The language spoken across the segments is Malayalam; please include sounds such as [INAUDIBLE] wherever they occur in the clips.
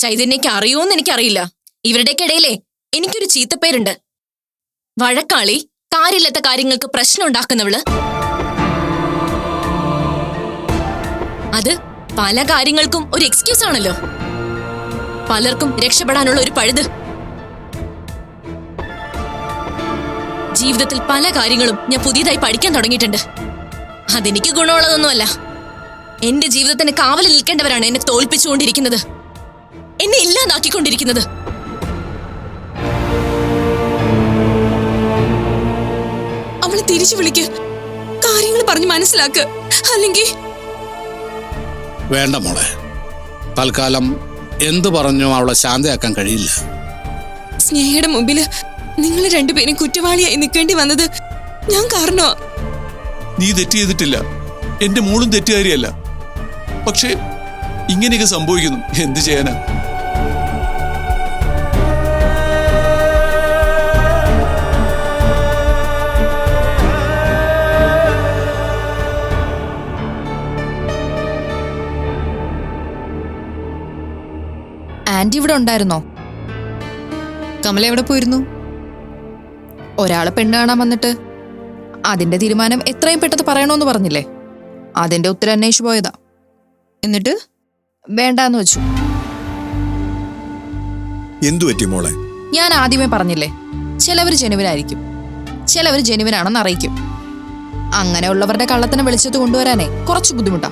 ചൈതന്യക്ക് അറിയോന്ന് എനിക്കറിയില്ല. ഇവരുടെയൊക്കെ ഇടയിലേ എനിക്കൊരു ചീത്തപ്പേരുണ്ട്. വഴക്കാളി കാര്യമില്ലാത്ത കാര്യങ്ങൾക്ക് പ്രശ്നം ഉണ്ടാക്കുന്നവൾ അത് പല കാര്യങ്ങൾക്കും ഒരു എക്സ്ക്യൂസ് ആണല്ലോ പലർക്കും രക്ഷപ്പെടാനുള്ള ഒരു പഴുത്. ജീവിതത്തിൽ പല കാര്യങ്ങളും ഞാൻ പുതിയതായി പഠിക്കാൻ തുടങ്ങിയിട്ടുണ്ട്. അതെനിക്ക് ഗുണമുള്ളതൊന്നുമല്ല. എന്റെ ജീവിതത്തിന് കാവലിൽ നിൽക്കേണ്ടവരാണ് എന്നെ തോൽപ്പിച്ചുകൊണ്ടിരിക്കുന്നത്. എന്നെ ഇല്ലാതാക്കിക്കൊണ്ടിരിക്കുന്നത്. അവളെ തിരിച്ചു വിളിക്ക്. കാര്യങ്ങൾ പറഞ്ഞ് മനസ്സിലാക്ക്. അല്ലെങ്കിൽ വേണ്ട മോളെ. തൽക്കാലം എന്തു പറഞ്ഞു അവളെ ശാന്തയാക്കാൻ കഴിയില്ല. സ്നേഹയുടെ മുമ്പിൽ നിങ്ങൾ രണ്ടുപേരും കുറ്റവാളിയായി നിൽക്കേണ്ടി വന്നത് ഞാൻ കാരണോ? നീ തെറ്റ് ചെയ്തിട്ടില്ല. എന്റെ മോളും തെറ്റുകാരിയല്ല. പക്ഷേ ഇങ്ങനെയൊക്കെ സംഭവിക്കുന്നു. എന്ത് ചെയ്യാനാ? ആന്റി ഇവിടെ ഉണ്ടായിരുന്നോ? കമല എവിടെ പോയിരുന്നു? ഒരാളെ പെണ്ണ് കാണാൻ വന്നിട്ട്. അതിന്റെ തീരുമാനം എത്രയും പെട്ടെന്ന് പറയണോന്ന് പറഞ്ഞില്ലേ? അതിന്റെ ഉത്തരം അന്വേഷിച്ചു പോയതാ. എന്നിട്ട്? വേണ്ടാന്ന് വെച്ചു. എന്തു പറ്റി മോളെ? ഞാൻ ആദ്യമേ പറഞ്ഞില്ലേ ചിലവർ ജനുവിനായിരിക്കും. ചിലവർ ജനുവിനാണെന്ന് അറിയിക്കും. അങ്ങനെയുള്ളവരുടെ കള്ളത്തിനെ വെളിച്ചത്ത് കൊണ്ടുവരാനേ കുറച്ച് ബുദ്ധിമുട്ടാ.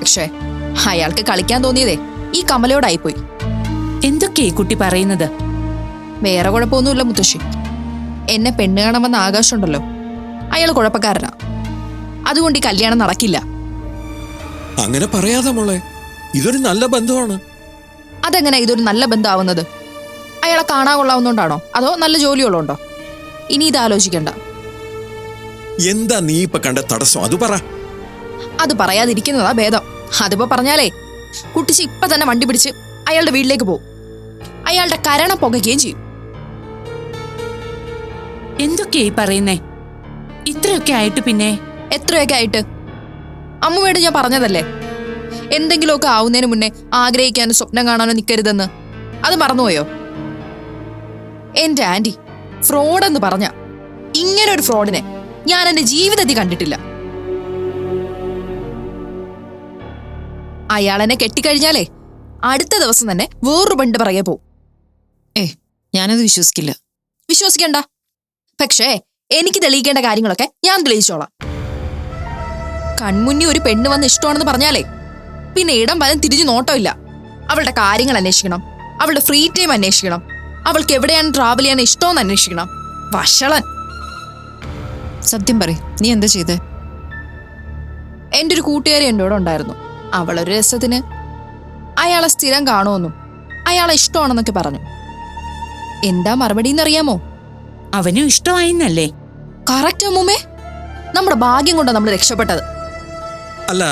പക്ഷേ അയാൾക്ക് കളിക്കാൻ തോന്നിയതേ ഈ കമലയോടായിപ്പോയി. എന്തൊക്കെയാ കുട്ടി പറയുന്നത്? വേറെ കുഴപ്പമൊന്നുമില്ല മുത്തശ്ശി. എന്നെ പെണ്ണ് കാണാൻ വന്ന ആകാശമുണ്ടല്ലോ അയാൾ കുഴപ്പക്കാരനാ. അതുകൊണ്ട് ഈ കല്യാണം നടക്കില്ല. അങ്ങനെ പറയാതെ മോളെ ഇതൊരു നല്ല ബന്ധമാണ്. അതെങ്ങനെ ഇതൊരു നല്ല ബന്ധമാവുന്നത്? അയാളെ കാണാൻ കൊള്ളാവുന്നോണ്ടാണോ? അതോ നല്ല ജോലിയുള്ളതുകൊണ്ടോ ഇനി ഇത് ആലോചിക്കണ്ട. എന്താ നീ ഇപ്പൊ കണ്ട തടസ്സം? അത് പറ. അത് പറയാതിരിക്കുന്നതാ ഭേദം. അതിപ്പോ പറഞ്ഞാലേ കുട്ടിച്ച് ഇപ്പൊ തന്നെ വണ്ടി പിടിച്ച് അയാളുടെ വീട്ടിലേക്ക് പോകും. അയാളുടെ കരണ പുകയ്ക്കുകയും ചെയ്യും. എന്തൊക്കെയാ ഈ പറയുന്നേ? ഇത്രയൊക്കെ ആയിട്ട് പിന്നെ? എത്രയൊക്കെ ആയിട്ട്? അമ്മുവേട് ഞാൻ പറഞ്ഞതല്ലേ? എന്തെങ്കിലുമൊക്കെ ആവുന്നതിന് മുന്നേ ആഗ്രഹിക്കാനോ സ്വപ്നം കാണാനോ നിൽക്കരുതെന്ന് അത് മറന്നുപോയോ? എന്റെ ആന്റി ഫ്രോഡെന്ന് പറഞ്ഞ ഇങ്ങനെ ഒരു ഫ്രോഡിനെ ഞാൻ എന്റെ ജീവിതത്തിൽ കണ്ടിട്ടില്ല. അയാളെന്നെ കെട്ടിക്കഴിഞ്ഞാലേ അടുത്ത ദിവസം തന്നെ വേറൊരു ബണ്ട് പറയെ പോവും ഞാനത് വിശ്വസിക്കില്ല. വിശ്വസിക്കണ്ട. പക്ഷേ എനിക്ക് തെളിയിക്കേണ്ട കാര്യങ്ങളൊക്കെ ഞാൻ തെളിയിച്ചോളാം. കൺമുന്നി ഒരു പെണ്ണ് വന്ന് ഇഷ്ടമാണെന്ന് പറഞ്ഞാലേ പിന്നെ ഇടം വലം തിരിഞ്ഞു നോട്ടമില്ല. അവളുടെ കാര്യങ്ങൾ അന്വേഷിക്കണം. അവളുടെ ഫ്രീ ടൈം അന്വേഷിക്കണം. അവൾക്ക് എവിടെയാണ് ട്രാവൽ ചെയ്യാൻ ഇഷ്ടമെന്ന് അന്വേഷിക്കണം. വഷളൻ. സത്യം പറ നീ എന്താ ചെയ്തേ? എന്റെ ഒരു കൂട്ടുകാരി എന്റെ കൂടെ ഉണ്ടായിരുന്നു. അവളൊരു രസത്തിന്. അയാളെ സ്ഥിരം കാണുമെന്നും അയാളെ ഇഷ്ടമാണെന്നൊക്കെ പറഞ്ഞു. എന്താ മറുപടി എന്നറിയാമോ അവനും ഇഷ്ടമായിന്നല്ലേ? കറക്റ്റ് അമ്മൂമ്മേ. നമ്മുടെ ഭാഗ്യം കൊണ്ടാണ് നമ്മൾ രക്ഷപ്പെട്ടത്. അല്ല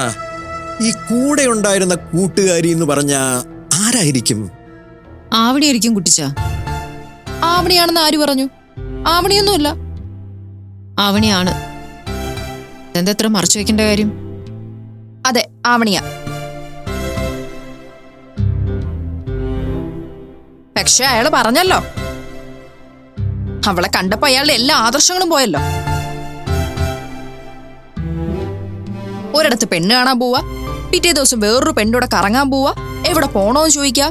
ഈ കൂടെ ഉണ്ടായിരുന്ന കൂട്ടുകാരി എന്ന് പറഞ്ഞ ആരായിരിക്കും? ആവണിയായിരിക്കും കുട്ടിച്ച. ആവണിയാണെന്ന് ആര് പറഞ്ഞു? ആവണിയൊന്നുമില്ല. ആവണിയാണ്. എന്താ എത്ര മറച്ചു വെക്കേണ്ട കാര്യം? അതെ ആവണിയാ. പക്ഷെ അയാൾ പറഞ്ഞല്ലോ. അവളെ കണ്ടപ്പോ അയാളുടെ എല്ലാ ആദർശങ്ങളും പോയല്ലോ. ഒരിടത്ത് പെണ്ണ് കാണാൻ പോവാ പിറ്റേ ദിവസം വേറൊരു പെണ്ണൂടെ കറങ്ങാൻ പോവാ എവിടെ പോണോന്ന് ചോദിക്കാ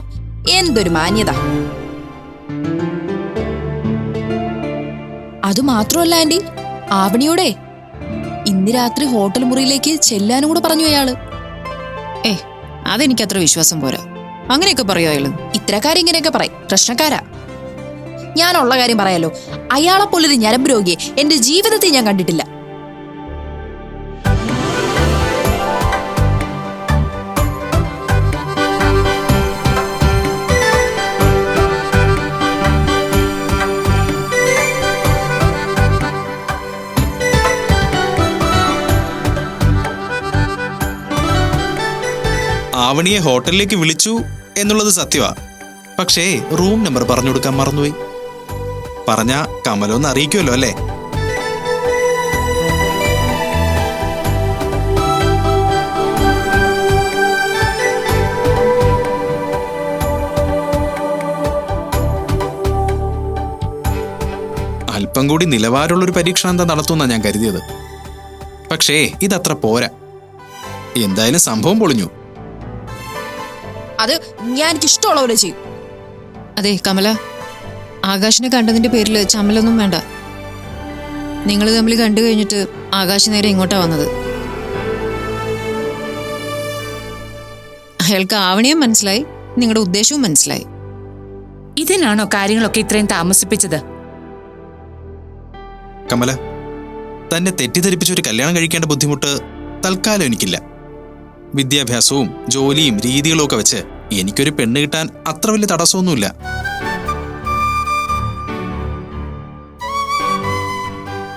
എന്തൊരു മാന്യത. അത് മാത്രമല്ല ആന്റി ആവണിയോടെ ഇന്ന് രാത്രി ഹോട്ടൽ മുറിയിലേക്ക് ചെല്ലാനും കൂടെ പറഞ്ഞു അയാൾ. ഏ അതെനിക്കത്ര വിശ്വാസം പോരാ. അങ്ങനെയൊക്കെ പറയോ അയാൾ? കാര്യം ഇങ്ങനെയൊക്കെ പറയും. പ്രശ്നക്കാരാ. ഞാനുള്ള കാര്യം പറയാലോ. അയാളെ പോലൊരു ഞരമ്പ് രോഗിയെ എന്റെ ജീവിതത്തിൽ ഞാൻ കണ്ടിട്ടില്ല. ആവണിയെ ഹോട്ടലിലേക്ക് വിളിച്ചു എന്നുള്ളത് സത്യമാ പക്ഷേ റൂം നമ്പർ പറഞ്ഞു കൊടുക്കാൻ മറന്നുപോയി. പറഞ്ഞ കമലൊന്ന് അറിയിക്കുമല്ലോ അല്ലേ? അല്പം കൂടി നിലവാരമുള്ള ഒരു പരീക്ഷണം എന്താ നടത്തുമെന്നാണ് ഞാൻ കരുതിയത്. പക്ഷേ ഇതത്ര പോരാ. എന്തായാലും സംഭവം പൊളിഞ്ഞു. അത് ഞാൻ ഇഷ്ടമുള്ളവരെ ഇഷ്ടമുള്ള പോലെ ചെയ്യും. അതെ കമല. ആകാശിനെ കണ്ടതിന്റെ പേരിൽ ചമ്മലൊന്നും വേണ്ട. നിങ്ങൾ തമ്മിൽ കണ്ടു കഴിഞ്ഞിട്ട് ആകാശ് നേരെ ഇങ്ങോട്ടാ വന്നത്. അയാൾക്ക് ആവണിയും മനസ്സിലായി നിങ്ങളുടെ ഉദ്ദേശവും മനസ്സിലായി. ഇതിനാണോ കാര്യങ്ങളൊക്കെ ഇത്രയും താമസിപ്പിച്ചത്? കമല തന്നെ തെറ്റിദ്ധരിപ്പിച്ച ഒരു കല്യാണം കഴിക്കേണ്ട ബുദ്ധിമുട്ട് തൽക്കാലം എനിക്കില്ല. വിദ്യാഭ്യാസവും ജോലിയും രീതികളും ഒക്കെ വെച്ച് എനിക്കൊരു പെണ്ണ് കിട്ടാൻ അത്ര വലിയ തടസ്സമൊന്നുമില്ല.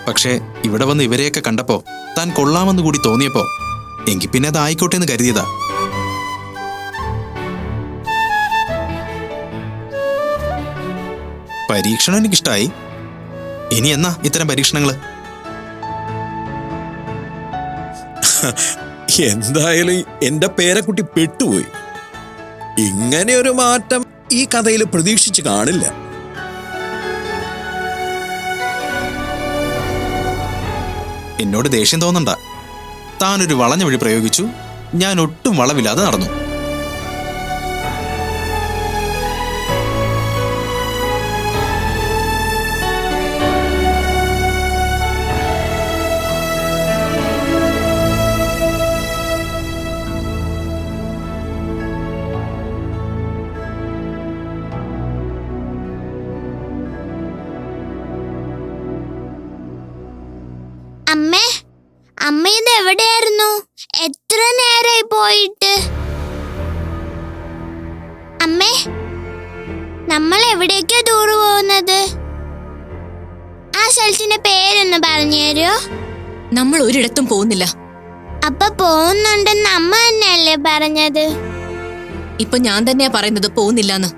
പക്ഷേ ഇവിടെ വന്ന് ഇവരെയൊക്കെ കണ്ടപ്പോ താൻ കൊള്ളാമെന്ന് കൂടി തോന്നിയപ്പോ എങ്കിൽ പിന്നെ അത് ആയിക്കോട്ടെ എന്ന് കരുതിയതാ. പരീക്ഷണം എനിക്കിഷ്ടായി. ഇനി എന്നാ ഇത്തരം പരീക്ഷണങ്ങൾ? എന്തായാലും എന്റെ പേരക്കുട്ടി പെട്ടുപോയി. ഇങ്ങനെ ഒരു മാറ്റം ഈ കഥയിൽ പ്രതീക്ഷിച്ചു കാണില്ല. എന്നോട് ദേഷ്യം തോന്നണ്ട. താനൊരു വളഞ്ഞ വഴി പ്രയോഗിച്ചു. ഞാൻ ഒട്ടും വളവില്ലാതെ നടന്നു. അമ്മേ അമ്മ ഇത് എവിടെയായിരുന്നു? എത്ര നേരായി പോയിട്ട്? അമ്മേ നമ്മൾ എവിടേക്കാ ടൂർ പോകുന്നത്? ആ സ്ഥലത്തിന്റെ പേരൊന്ന് പറഞ്ഞു തരുമോ നമ്മൾ ഒരിടത്തും പോകുന്നില്ല. അപ്പൊ പോകുന്നുണ്ടെന്ന് അമ്മ തന്നെയല്ലേ പറഞ്ഞത്? ഇപ്പൊ ഞാൻ തന്നെയാ പറയുന്നത് പോകുന്നില്ലാന്ന്.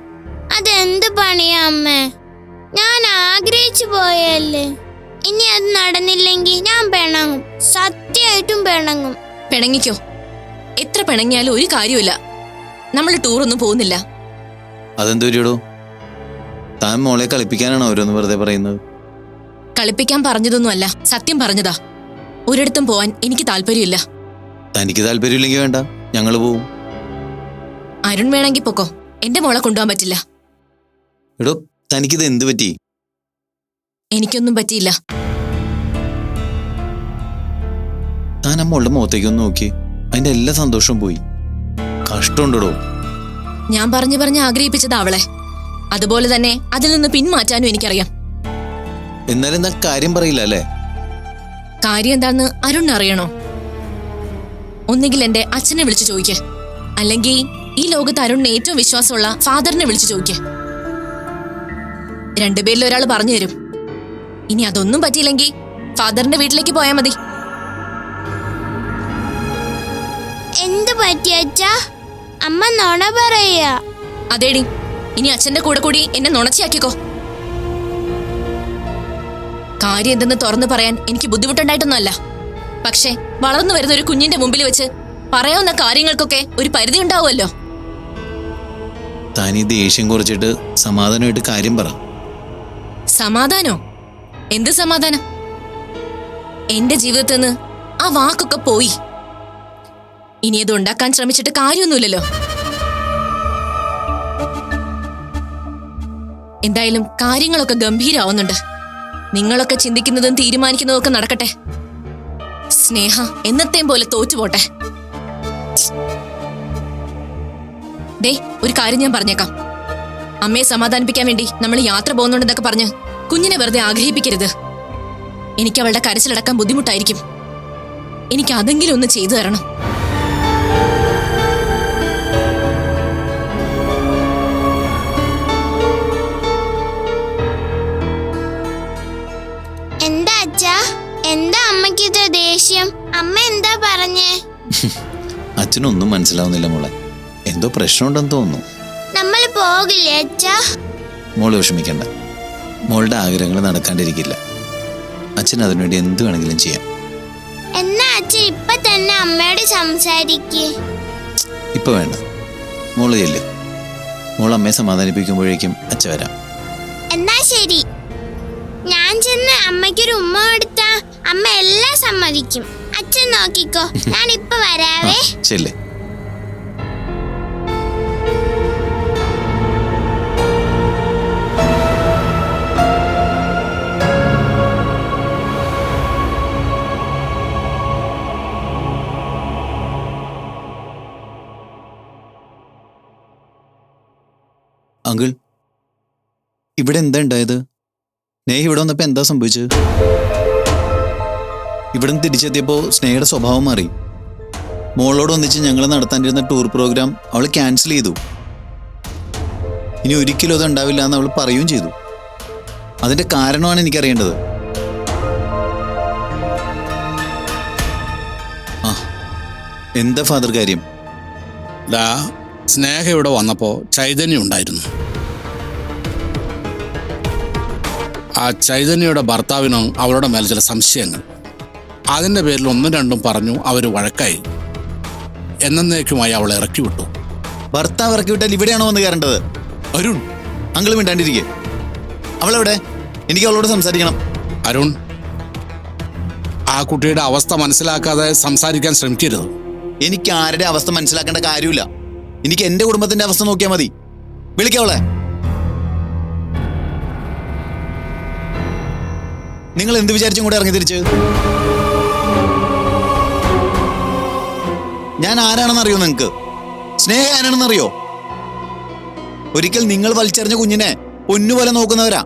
അതെന്ത് പണിയാ അമ്മേ? ഞാൻ ആഗ്രഹിച്ചു പോയല്ലേ ഇനി അത് നടന്നില്ലെങ്കിൽ ഞാൻ പിണങ്ങും. സത്യമായിട്ടും പിണങ്ങും. പിണങ്ങിക്കോ. എത്ര പിണങ്ങിയാലും ഒരു കാര്യമില്ല നമ്മൾ ടൂർ ഒന്നും പോകുന്നില്ല. അതെന്തോ താൻ മോളെ കളിപ്പിക്കാനാണോ ഓരോന്ന് വെറുതെ പറയുന്നത്? കളിപ്പിക്കാൻ പറഞ്ഞതൊന്നുമല്ല സത്യം പറഞ്ഞതാ. ഒരിടത്തും പോവാൻ എനിക്ക് താല്പര്യമില്ല. തനിക്ക് താല്പര്യമില്ലെങ്കിൽ വേണ്ട ഞങ്ങൾ പോവും. അരുൺ വേണമെങ്കിൽ പൊക്കോ. എന്റെ മോളെ കൊണ്ടുപോകാൻ പറ്റില്ല. എടോ തനിക്കിത് എന്ത് പറ്റി? എനിക്കൊന്നും പറ്റിയില്ല. താൻ അമ്മളുടെ മുഖത്തേക്കൊന്ന് നോക്കി. അതിന്റെ എല്ലാ സന്തോഷവും പോയി. കഷ്ടമുണ്ടോ ഞാൻ പറഞ്ഞു പറഞ്ഞ് ആഗ്രഹിപ്പിച്ചതാ അവളെ. അതുപോലെ തന്നെ അതിൽ നിന്ന് പിന്മാറ്റാനും എനിക്കറിയാം. എന്നാലും കാര്യം പറയില്ല അല്ലേ? കാര്യം എന്താന്ന് അരുൺ അറിയണോ? ഒന്നുകിൽ എന്റെ അച്ഛനെ വിളിച്ചു ചോദിക്കേ. അല്ലെങ്കിൽ ഈ ലോകത്ത് അരുണിന് ഏറ്റവും വിശ്വാസമുള്ള ഫാദറിനെ വിളിച്ചു ചോദിക്കേ. രണ്ടുപേരിൽ ഒരാൾ പറഞ്ഞു തരും. ഇനി അതൊന്നും പറ്റിയില്ലെങ്കിൽ ഫാദറിന്റെ വീട്ടിലേക്ക് പോയാൽ മതി. എന്ത് പറ്റിയ അമ്മ നുണ പറയാ അതേടി. ഇനി അച്ഛന്റെ കൂടെ കൂടി എന്നെ നുണച്ചിയാക്കിക്കോ. കാര്യം എന്തെന്ന് തുറന്നു പറയാൻ എനിക്ക് ബുദ്ധിമുട്ടുണ്ടായിട്ടൊന്നുമല്ല. പക്ഷേ വളർന്നു വരുന്ന ഒരു കുഞ്ഞിന്റെ മുമ്പിൽ വെച്ച് പറയാവുന്ന കാര്യങ്ങൾക്കൊക്കെ ഒരു പരിധി ഉണ്ടാവുമല്ലോ. താനീ ദേഷ്യം കുറച്ചിട്ട് സമാധാനമായിട്ട് കാര്യം പറ. സമാധാനോ? എന്ത് സമാധാനം? എന്റെ ജീവിതത്തിൽ നിന്ന് ആ വാക്കൊക്കെ പോയി. ഇനി അത് ഉണ്ടാക്കാൻ ശ്രമിച്ചിട്ട് കാര്യമൊന്നുമില്ലല്ലോ. എന്തായാലും കാര്യങ്ങളൊക്കെ ഗംഭീരാവുന്നുണ്ട്. നിങ്ങളൊക്കെ ചിന്തിക്കുന്നതും തീരുമാനിക്കുന്നതും ഒക്കെ നടക്കട്ടെ. സ്നേഹ എന്നത്തെയും പോലെ തോറ്റുപോട്ടെ. ദേ ഒരു കാര്യം ഞാൻ പറഞ്ഞേക്കാം. അമ്മയെ സമാധാനിപ്പിക്കാൻ വേണ്ടി നമ്മൾ യാത്ര പോകുന്നുണ്ടെന്നൊക്കെ പറഞ്ഞ് കുഞ്ഞിനെ വെറുതെ ആഗ്രഹിപ്പിക്കരുത്. എനിക്ക് അവളുടെ കരച്ചിലടക്കാൻ ബുദ്ധിമുട്ടായിരിക്കും. എനിക്ക് അതെങ്കിലും ഒന്ന് ചെയ്തു തരണം. എന്താ അച്ഛാ? എന്താ അമ്മയ്ക്ക് ഇത് ദേഷ്യം? അമ്മ എന്താ പറഞ്ഞേ? അച്ഛനൊന്നും മനസ്സിലാവുന്നില്ല മോളെ. എന്തോ പ്രശ്നമുണ്ടെന്ന് തോന്നുന്നു. നമ്മൾ പോകില്ലേ അച്ഛാ? മോൾ വിഷമിക്കണ്ട. മോളുടെ ആഗ്രഹങ്ങൾ നടക്കാണ്ടിരിക്കില്ല. അച്ഛൻ അതിനുവേണ്ടി എന്ത് വേണമെങ്കിലും ചെയ്യാം. എന്നാ അച്ഛൻ ഇപ്പൊ തന്നെ അമ്മയോട് സംസാരിക്കേ. ഇപ്പൊ വേണ്ട. മോൾ ചെല്ല്. മോൾ അമ്മയെ സമാധാനിപ്പിക്കുമ്പോഴേക്കും അച്ഛ വരാം. എന്നാ ശരി. ഞാൻ ചെന്ന് അമ്മയ്ക്കൊരു ഉമ്മ കൊടുത്താ അമ്മ എല്ലാം സമ്മതിക്കും. അച്ഛൻ നോക്കിക്കോ. [LAUGHS] ഞാൻ ഇപ്പൊ വരാവേ ചെല്ലേ. അങ്കിൾ ഇവിടെ എന്താ ഉണ്ടായത്? സ്നേഹ ഇവിടെ വന്നപ്പോൾ എന്താ സംഭവിച്ചത്? ഇവിടെ നിന്ന് തിരിച്ചെത്തിയപ്പോ സ്നേഹയുടെ സ്വഭാവം മാറി. മോളോട് ഒന്നിച്ച് ഞങ്ങൾ നടത്താനിരുന്ന ടൂർ പ്രോഗ്രാം അവൾ ക്യാൻസൽ ചെയ്തു. ഇനി ഒരിക്കലും അത് ഉണ്ടാവില്ല എന്ന് അവൾ പറയുകയും ചെയ്തു. അതിന്റെ കാരണമാണ് എനിക്കറിയേണ്ടത്. ആ എന്താ ഫാദർ കാര്യം? സ്നേഹ ഇവിടെ വന്നപ്പോൾ ചൈതന്യം ഉണ്ടായിരുന്നു. ആ ചൈതന്യയുടെ ഭർത്താവിനും അവരുടെ മേൽ ചില സംശയങ്ങൾ. അതിന്റെ പേരിൽ ഒന്നും രണ്ടും പറഞ്ഞു അവർ വഴക്കായി. എന്നേക്കുമായി അവളെ ഇറക്കി വിട്ടു. ഭർത്താവ് ഇറക്കി വിട്ടാൽ ഇവിടെയാണോ വന്ന് കയറേണ്ടത്? അരുൺ. അങ്കിൾ മിണ്ടാണ്ടിരിക്കെ. അവളെവിടെ? എനിക്ക് അവളോട് സംസാരിക്കണം. അരുൺ ആ കുട്ടിയുടെ അവസ്ഥ മനസ്സിലാക്കാതെ സംസാരിക്കാൻ ശ്രമിക്കരുത്. എനിക്ക് ആരുടെ അവസ്ഥ മനസ്സിലാക്കേണ്ട കാര്യമില്ല. എനിക്ക് എന്റെ കുടുംബത്തിന്റെ അവസ്ഥ നോക്കിയാൽ മതി. വിളിക്കവളെ നിങ്ങൾ എന്ത് വിചാരിച്ചും കൂടെ ഇറങ്ങി തിരിച്ച്. ഞാൻ ആരാണെന്ന് അറിയോ നിങ്ങൾക്ക്? സ്നേഹ ആരാണെന്ന് അറിയോ? ഒരിക്കൽ നിങ്ങൾ വലിച്ചെറിഞ്ഞ കുഞ്ഞിനെ പൊന്നുപോലെ നോക്കുന്നവരാ.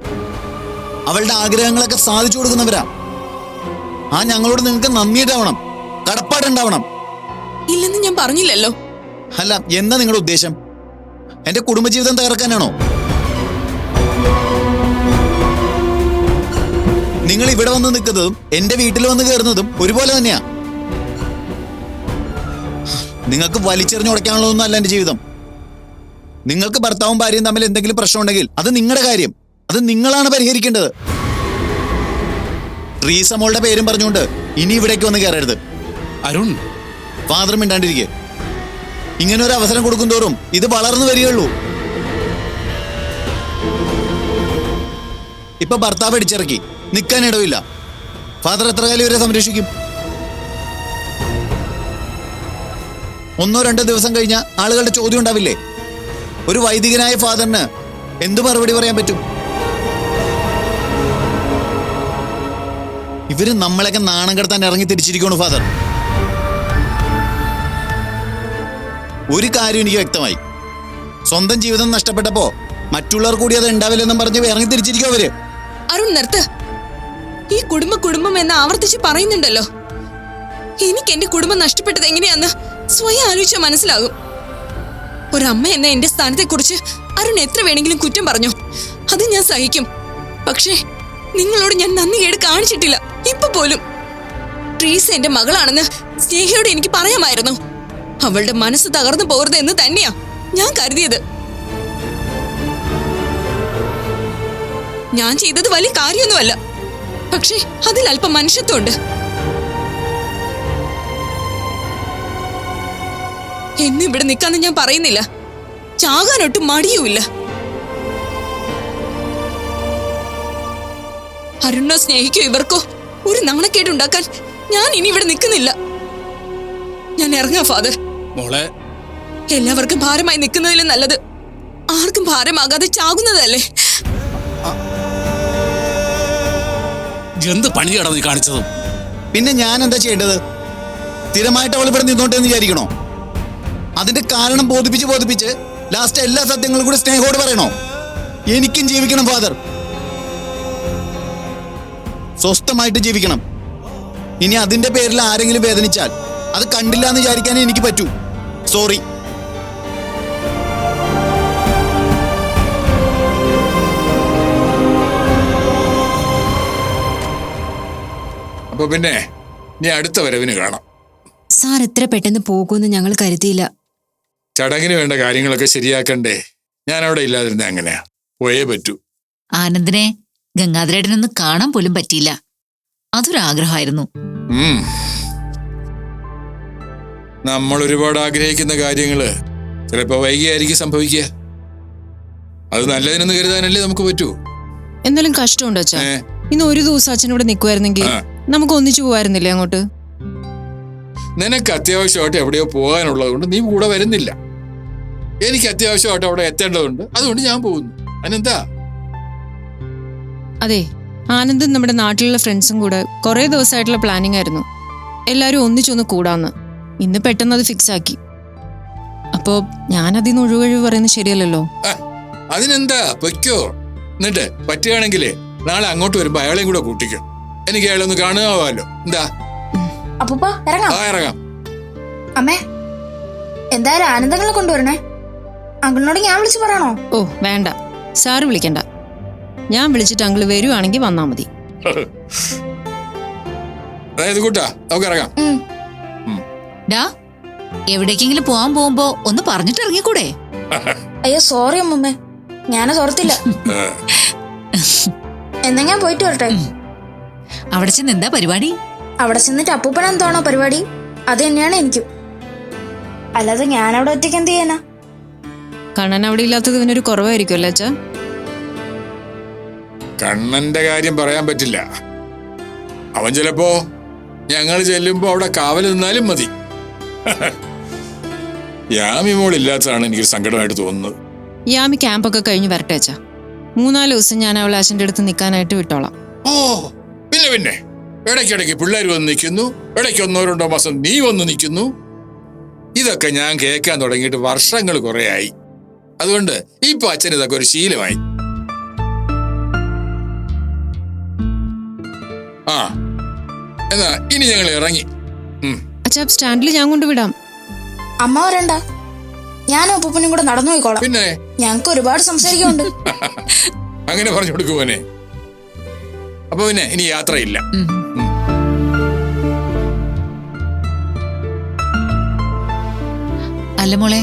അവളുടെ ആഗ്രഹങ്ങളൊക്കെ സാധിച്ചു കൊടുക്കുന്നവരാ. ആ ഞങ്ങളോട് നിങ്ങൾക്ക് നന്ദിയുണ്ടാവണം കടപ്പാടുണ്ടാവണം. ഇല്ലെന്ന് ഞാൻ പറഞ്ഞില്ലല്ലോ. അല്ല എന്താ നിങ്ങളുടെ ഉദ്ദേശം? എന്റെ കുടുംബജീവിതം തകർക്കാനാണോ? നിങ്ങൾ ഇവിടെ വന്ന് നിൽക്കുന്നതും എന്റെ വീട്ടിൽ വന്ന് കയറുന്നതും ഒരുപോലെ തന്നെയാ. നിങ്ങൾക്ക് വലിച്ചെറിഞ്ഞ് ഉടയ്ക്കാനുള്ളതൊന്നും അല്ല എന്റെ ജീവിതം. നിങ്ങൾക്ക് ഭർത്താവും ഭാര്യയും തമ്മിൽ എന്തെങ്കിലും പ്രശ്നം ഉണ്ടെങ്കിൽ അത് നിങ്ങളുടെ കാര്യം. അത് നിങ്ങളാണ് പരിഹരിക്കേണ്ടത്. റീസമോളുടെ മോളുടെ പേരും പറഞ്ഞുകൊണ്ട് ഇനി ഇവിടേക്ക് വന്ന് കയറരുത്. അരുൺ. ഫാദർ മിണ്ടാണ്ടിരിക്കെ. ഇങ്ങനെ ഒരു അവസരം കൊടുക്കും തോറും ഇത് വളർന്നു വരികയുള്ളൂ. ഇപ്പൊ ഭർത്താവ് അടിച്ചിറക്കി നിൽക്കാൻ ഇടവില്ല ഫാദർ എത്ര കാലം ഇവരെ സംരക്ഷിക്കും? ഒന്നോ രണ്ടോ ദിവസം കഴിഞ്ഞ ആളുകളുടെ ചോദ്യം ഉണ്ടാവില്ലേ? ഒരു വൈദികനായ ഫാദറിന് എന്തു മറുപടി പറയാൻ പറ്റും? ഇവർ നമ്മളെയൊക്കെ നാണം കടത്താൻ ഇറങ്ങി തിരിച്ചിരിക്കണു ഫാദർ. ഒരു കാര്യം എനിക്ക് വ്യക്തമായി. സ്വന്തം ജീവിതം നഷ്ടപ്പെട്ടപ്പോ മറ്റുള്ളവർ കൂടി അത് ഉണ്ടാവില്ലെന്നും പറഞ്ഞ് ഇറങ്ങി തിരിച്ചിരിക്കും അവർ അരുൺ നിർത്ത്. ഈ കുടുംബ കുടുംബം എന്ന് ആവർത്തിച്ച് പറയുന്നുണ്ടല്ലോ. എനിക്ക് എന്റെ കുടുംബം നഷ്ടപ്പെട്ടത് എങ്ങനെയാന്ന് സ്വയം ആലോചിച്ചാൽ മനസ്സിലാകും. ഒരമ്മ എന്ന എന്റെ സ്ഥാനത്തെ കുറിച്ച് അരുൺ എത്ര വേണമെങ്കിലും കുറ്റം പറഞ്ഞു? അത് ഞാൻ സഹിക്കും. പക്ഷേ നിങ്ങളോട് ഞാൻ നന്ദി കേട് കാണിച്ചിട്ടില്ല. ഇപ്പൊ പോലും. ട്രീസ് എന്റെ മകളാണെന്ന് സ്നേഹയോട് എനിക്ക് പറയാമായിരുന്നു. അവളുടെ മനസ്സ് തകർന്നു പോകരുത് എന്ന് തന്നെയാ ഞാൻ കരുതിയത്. ഞാൻ ചെയ്തത് വലിയ കാര്യമൊന്നുമല്ല. പക്ഷേ അതിൽ അല്പം മനുഷ്യത്വമുണ്ട്. എന്നും ഇവിടെ നിൽക്കാന്ന് ഞാൻ പറയുന്നില്ല. ചാകാനൊട്ടും മടിയുമില്ല. അരുണോ സ്നേഹിക്കോ ഇവർക്കോ. ഒരു നാണക്കേടുണ്ടാക്കാൻ ഞാൻ ഇനി ഇവിടെ നിൽക്കുന്നില്ല. ഞാൻ ഇറങ്ങാം ഫാദർ. മോളെ. എല്ലാവർക്കും ഭാരമായി നിൽക്കുന്നതിലും നല്ലത്. ആർക്കും ഭാരമാകാതെ ചാകുന്നതല്ലേ? എന്ത് പണിയാണ് നീ കാണിച്ചത്? പിന്നെ ഞാൻ എന്താ ചെയ്യേണ്ടത്? സ്ഥിരമായിട്ട് അവൾ ഇവിടെ നിന്നോട്ടെ എന്ന് വിചാരിക്കണോ? അതിന്റെ കാരണം ബോധിപ്പിച്ച് ബോധിപ്പിച്ച് ലാസ്റ്റ് എല്ലാ സത്യങ്ങളും കൂടി സ്നേഹോട് പറയണോ? എനിക്കും ജീവിക്കണം ഫാദർ സ്വസ്ഥമായിട്ട് ജീവിക്കണം. ഇനി അതിന്റെ പേരിൽ ആരെങ്കിലും വേദനിച്ചാൽ അത് കണ്ടില്ല എന്ന് വിചാരിക്കാനേ എനിക്ക് പറ്റൂ. സോറി അപ്പൊ പിന്നെ നീ അടുത്ത വരവിന് കാണാം. സാർ എത്ര പെട്ടെന്ന് പോകുമെന്ന് ഞങ്ങൾ കരുതിയില്ല. ചടങ്ങിന് വേണ്ട കാര്യങ്ങളൊക്കെ ശരിയാക്കണ്ടേ? ഞാൻ അവിടെ ഇല്ലാതിരുന്ന അങ്ങനെയാ. പോയേ പറ്റൂ. ആനന്ദിനെ ഗംഗാധരേട്ടനൊന്ന് കാണാൻ പോലും പറ്റിയില്ല. അതൊരാഗ്രഹമായിരുന്നു. നമ്മൾ ഒരുപാട് ആഗ്രഹിക്കുന്ന കാര്യങ്ങൾ ചിലപ്പോ വൈകിയായിരിക്കും സംഭവിക്കുക. അത് നല്ലതിനെന്ന് കരുതാനല്ലേ നമുക്ക് പറ്റൂ. എന്നാലും കഷ്ടമുണ്ടോ അച്ഛാ. ഇന്ന് ഒരു ദിവസം അച്ഛൻ ഇവിടെ നിൽക്കുമായിരുന്നെങ്കിൽ. നമുക്ക് ഒന്നിച്ചു പോവായിരുന്നില്ലേ അങ്ങോട്ട്? നിനക്ക് അത്യാവശ്യമായിട്ട് എവിടെയോ പോകാനുള്ളത് കൊണ്ട് നീ കൂടെ വരുന്നില്ല. എനിക്ക് അത്യാവശ്യമായിട്ട് അവിടെ എത്തേണ്ടതുണ്ട്. അതുകൊണ്ട് ഞാൻ പോകുന്നു. അതിനെന്താ അതെ ആനന്ദും നമ്മുടെ നാട്ടിലുള്ള ഫ്രണ്ട്സും കൂടെ കുറെ ദിവസമായിട്ടുള്ള പ്ലാനിങ് ആയിരുന്നു. എല്ലാവരും ഒന്നിച്ചൊന്ന് കൂടാന്ന്. ഇന്ന് പെട്ടെന്ന് അത് ഫിക്സ് ആക്കി. അപ്പോ ഞാൻ നിന്ന് ഒഴിവഴിവ് പറയുന്നത് ശരിയല്ലല്ലോ? അതിനെന്താ? പൊയ്ക്കോ. എന്നിട്ട് പറ്റുകയാണെങ്കിലേ നാളെ അങ്ങോട്ട് വരുമ്പോ അയാളെയും കൂടെ കൂട്ടിക്കോ. എനിക്ക് അയാളെ ഒന്ന് കാണുകയാവാലോ എന്താ അപ്പൂപ്പ ഇറങ്ങാം. ആ ഇറങ്ങാം. അമ്മേ എന്തായാലും ആനന്ദങ്ങളെ കൊണ്ടുവരണേ. അങ്കിളിനോട് ഞാൻ വിളിച്ചു പറയണോ? ഓ വേണ്ട. സാറ് വിളിക്കണ്ട. ഞാൻ വിളിച്ചിട്ട് അങ്കിൾ വരുവാണെങ്കിൽ വന്നാ മതി. [LAUGHS] അതായത് കൂട്ടാ നമുക്ക് ഇറങ്ങാം. ഡാ എവിടേക്കെങ്കിലും പോവാൻ പോകുമ്പോ ഒന്ന് പറഞ്ഞിട്ട് ഇറങ്ങിക്കൂടെ? [LAUGHS] അയ്യോ സോറി അമ്മമ്മേ. ഞാനത് ഓർത്തില്ല. [LAUGHS] എന്നാ ഞാൻ പോയിട്ട് വരട്ടെ. അവിടെ ചെന്ന് എന്താ പരിപാടി? അവിടെ ചെന്നിട്ട് അപ്പൂപ്പൻ എന്താണോ പരിപാടി? അത് തന്നെയാണ് എനിക്കും. അല്ലാതെ ഞാൻ അവിടെ ഒറ്റയ്ക്ക് എന്ത് ചെയ്യാനാ? കണ്ണൻ അവിടെ ഇല്ലാത്തത് ഇവനൊരു കുറവായിരിക്കും അല്ലേ അച്ഛാ? കണ്ണന്റെ കാര്യം പറയാൻ പറ്റില്ല. അവൻ ചിലപ്പോ ഞങ്ങൾ ചെല്ലുമ്പോ അവിടെ കാവൽ നിന്നാലും മതി. [LAUGHS] യാമി മോൾ ഇല്ലാത്തതാണ് എനിക്ക് സങ്കടമായിട്ട് തോന്നുന്നത്. യാമി ക്യാമ്പൊക്കെ കഴിഞ്ഞ് വരട്ടെ അച്ഛാ. മൂന്നാൽ ദിവസം ഞാൻ അവളെ അച്ഛന്റെ അടുത്ത് നിൽക്കാനായിട്ട് വിട്ടോളാം. ഓ പിന്നെ പിന്നെ? ഇടയ്ക്കിടയ്ക്ക് പിള്ളേർ വന്ന് നിൽക്കുന്നു. ഇടയ്ക്ക് ഒന്നോ രണ്ടോ മാസം നീ വന്ന് നിൽക്കുന്നു. ഇതൊക്കെ ഞാൻ കേൾക്കാൻ തുടങ്ങിയിട്ട് വർഷങ്ങൾ കുറേയായി അതുകൊണ്ട് ഇപ്പൊ അച്ഛൻ ഇതൊക്കെ ഒരു ശീലമായി. ആ എന്നാ ഇനി ഞങ്ങൾ ഇറങ്ങി. അച്ഛാ സ്റ്റാൻഡിൽ ഞാൻ കൊണ്ടുവിടാം അമ്മ വരണ്ട. ഞാനും അപ്പൂപ്പനും കൂടെ നടന്നു പോയിക്കോളാം. പിന്നെ? ഞങ്ങൾക്ക് ഒരുപാട് സംസാരിക്കുന്നുണ്ട്. [LAUGHS] അങ്ങനെ പറഞ്ഞു കൊടുക്കുവനെ അപ്പൊ പിന്നെ ഇനി യാത്രയില്ല. അല്ല മോളെ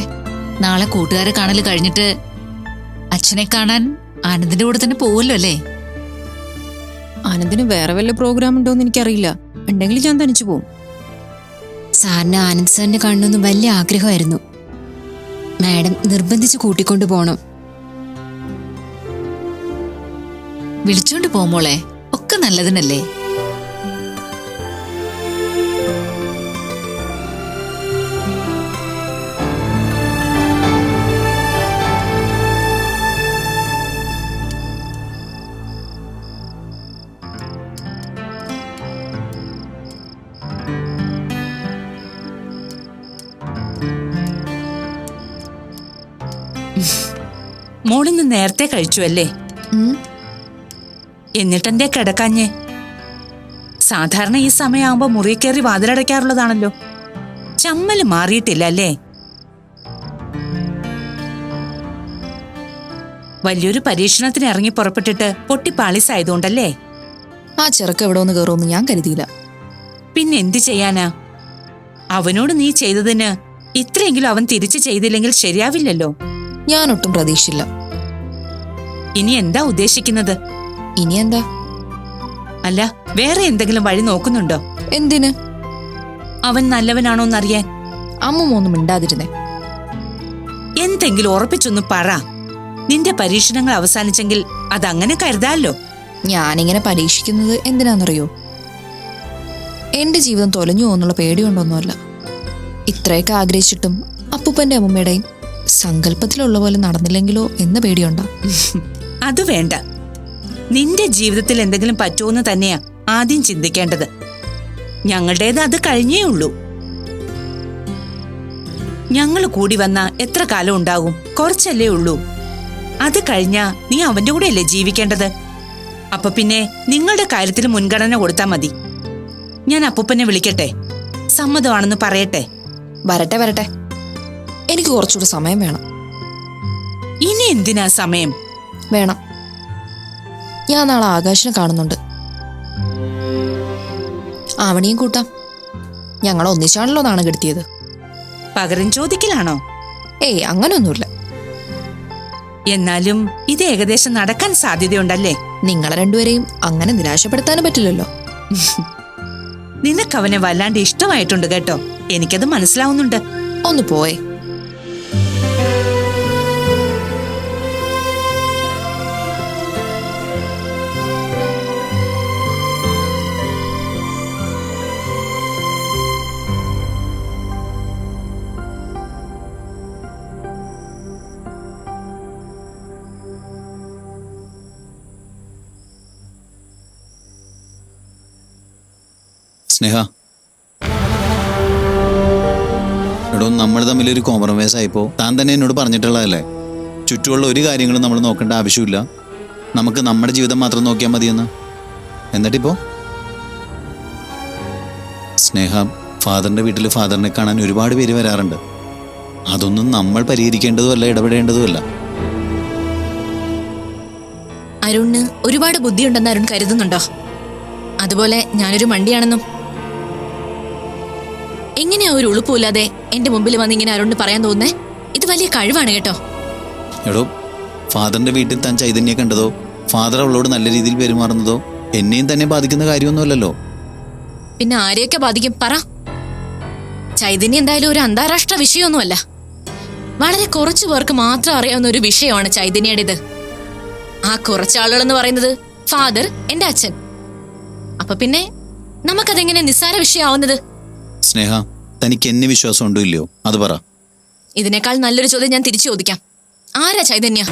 നാളെ കൂട്ടുകാരെ കാണൽ കഴിഞ്ഞിട്ട് അച്ഛനെ കാണാൻ ആനന്ദിന്റെ കൂടെ തന്നെ പോവല്ലോ അല്ലേ? ആനന്ദിന് വേറെ വല്ല പ്രോഗ്രാം ഉണ്ടോന്ന് എനിക്കറിയില്ല. ഉണ്ടെങ്കിൽ ഞാൻ തനിച്ചു പോവും. സാറിന് ആനന്ദ് സാറിനെ കാണണമെന്ന് വലിയ ആഗ്രഹമായിരുന്നു. മാഡം നിർബന്ധിച്ച് കൂട്ടിക്കൊണ്ടു പോണം. വിളിച്ചോണ്ട് പോ മോളെ. ഒക്കെ നല്ലതിനല്ലേ മോളിന്ന് നേരത്തെ കഴിച്ചു അല്ലേ. എന്നിട്ടെന്തേ കിടക്കാഞ്ഞേ? സാധാരണ ഈ സമയമാകുമ്പോ മുറി കയറി വാതിലടയ്ക്കാറുള്ളതാണല്ലോ. ചമ്മൽ മാറിയിട്ടില്ല അല്ലേ? വലിയൊരു പരീക്ഷണത്തിന് ഇറങ്ങി പുറപ്പെട്ടിട്ട് പൊട്ടി പാളിസായതുകൊണ്ടല്ലേ ആ ചെറുക്ക എവിടെ ഒന്ന് കയറുമെന്ന് ഞാൻ കരുതിയില്ല. പിന്നെ എന്തു ചെയ്യാനാ? അവനോട് നീ ചെയ്തതിന് ഇത്രയെങ്കിലും അവൻ തിരിച്ചു ചെയ്തില്ലെങ്കിൽ ശരിയാവില്ലല്ലോ. ഞാനൊട്ടും ഒട്ടും പ്രതീക്ഷിച്ചില്ല. ഇനി എന്താ ഉദ്ദേശിക്കുന്നത്? ഇനി എന്താ? അല്ല വേറെ എന്തെങ്കിലും വഴി നോക്കുന്നുണ്ടോ? എന്തിന്? അവൻ നല്ലവനാണോന്നറിയാൻ അമ്മ ഒന്നും മിണ്ടാതിരുന്നേ. എന്തെങ്കിലും ഉറപ്പിച്ചൊന്ന് പറ. നിന്റെ പരീക്ഷണങ്ങൾ അവസാനിച്ചെങ്കിൽ അതങ്ങനെ കരുതാല്ലോ. ഞാനിങ്ങനെ പരീക്ഷിക്കുന്നത് എന്തിനാണെന്നറിയോ എന്റെ ജീവിതം തൊലഞ്ഞു പോകുന്നുള്ള പേടിയുണ്ടൊന്നുമല്ല ഇത്രയൊക്കെ ആഗ്രഹിച്ചിട്ടും അപ്പൂപ്പന്റെ അമ്മമ്മയുടെയും സങ്കല്പത്തിലുള്ള പോലെ നടന്നില്ലെങ്കിലോ എന്ന പേടിയുണ്ടോ. അത് വേണ്ട. നിന്റെ ജീവിതത്തിൽ എന്തെങ്കിലും പറ്റുമെന്ന് തന്നെയാ ആദ്യം ചിന്തിക്കേണ്ടത്. ഞങ്ങളുടേത് അത് കഴിഞ്ഞേ ഉള്ളൂ. ഞങ്ങൾ കൂടി വന്ന എത്ര കാലം ഉണ്ടാകും കുറച്ചല്ലേ ഉള്ളൂ. അത് കഴിഞ്ഞാ നീ അവന്റെ കൂടെ അല്ലേ ജീവിക്കേണ്ടത്? അപ്പൊ പിന്നെ നിങ്ങളുടെ കാര്യത്തിൽ മുൻഗണന കൊടുത്താ മതി. ഞാൻ അപ്പൂപ്പനെ വിളിക്കട്ടെ. സമ്മതമാണെന്ന് പറയട്ടെ. വരട്ടെ വരട്ടെ. എനിക്ക് കുറച്ചുകൂടി സമയം വേണം. ഇനി എന്തിനാ സമയം? വേണം. ഞാൻ നാളെ ആകാശിനെ കാണുന്നുണ്ട്. ആവണിയും കൂട്ടാം. ഞങ്ങൾ ഒന്നിച്ചാണല്ലോ നാണം കെടുത്തിയത്. പകരം ചോദിക്കലാണോ? ഏയ് അങ്ങനൊന്നുമില്ല എന്നാലും ഇത് ഏകദേശം നടക്കാൻ സാധ്യതയുണ്ടല്ലേ? നിങ്ങളെ രണ്ടുപേരെയും അങ്ങനെ നിരാശപ്പെടുത്താനും പറ്റില്ലല്ലോ. നിനക്ക് അവനെ വല്ലാണ്ട് ഇഷ്ടമായിട്ടുണ്ട് കേട്ടോ. എനിക്കത് മനസ്സിലാവുന്നുണ്ട്. ഒന്ന് പോയേ. സ്നേഹ. എടോ നമ്മൾ തമ്മിൽ ഒരു കോംപ്രമൈസ് ആയിപ്പോ. താൻ തന്നെ എന്നോട് പറഞ്ഞിട്ടുള്ളതല്ലേ? ചുറ്റുമുള്ള ഒരു കാര്യങ്ങളും നമ്മൾ നോക്കേണ്ട ആവശ്യമില്ല. നമുക്ക് നമ്മുടെ ജീവിതം മാത്രം നോക്കിയാൽ മതിയെന്ന്. എന്നിട്ടിപ്പോ? സ്നേഹ ഫാദറിന്റെ വീട്ടിൽ ഫാദറിനെ കാണാൻ ഒരുപാട് പേര് വരാറുണ്ട്. അതൊന്നും നമ്മൾ പരിഹരിക്കേണ്ടതുമല്ല ഇടപെടേണ്ടതുമല്ല. അരുണിന് ഒരുപാട് ബുദ്ധിയുണ്ടെന്ന് അരുൺ കരുതുന്നുണ്ടോ? അതുപോലെ ഞാനൊരു മണ്ടിയാണെന്നും എങ്ങനെയാ ഒരു ഉളുപ്പില്ലാതെ എന്റെ മുമ്പിൽ വന്ന് ഇങ്ങനെ ആരോണ്ട് പറയാൻ തോന്നുന്നേ? ഇത് വലിയ കഴിവാണ് കേട്ടോ. എടോ ഫാദറിന്റെ വീട്ടിൽ താൻ ചൈതന്യെ കണ്ടതോ? ഫാദർ അവളോട് നല്ല രീതിയിൽ പെരുമാറുന്നതോ? എന്നെയും തന്നെ ബാധിക്കുന്ന കാര്യമൊന്നുമല്ലല്ലോ. പിന്നെ ആരെയൊക്കെ ബാധിക്കും? പറ. ചൈതന്യം എന്തായാലും ഒരു അന്താരാഷ്ട്ര വിഷയമൊന്നുമല്ല. വളരെ കുറച്ചു പേർക്ക് മാത്രം അറിയാവുന്ന ഒരു വിഷയമാണ് ചൈതന്യയുടേത്. ആ കുറച്ച് ആളുകൾ എന്ന് പറയുന്നത് ഫാദർ എന്റെ അച്ഛൻ. അപ്പൊ പിന്നെ നമുക്കതെങ്ങനെ നിസ്സാര വിഷയമാവുന്നത്? സ്നേഹ തനിക്ക് എന്നെ വിശ്വാസം ഉണ്ടോ ഇല്ലയോ? അത് പറ. ഇതിനേക്കാൾ നല്ലൊരു ചോദ്യം ഞാൻ തിരിച്ചു ചോദിക്കാം. ആരാ ചൈതന്യ?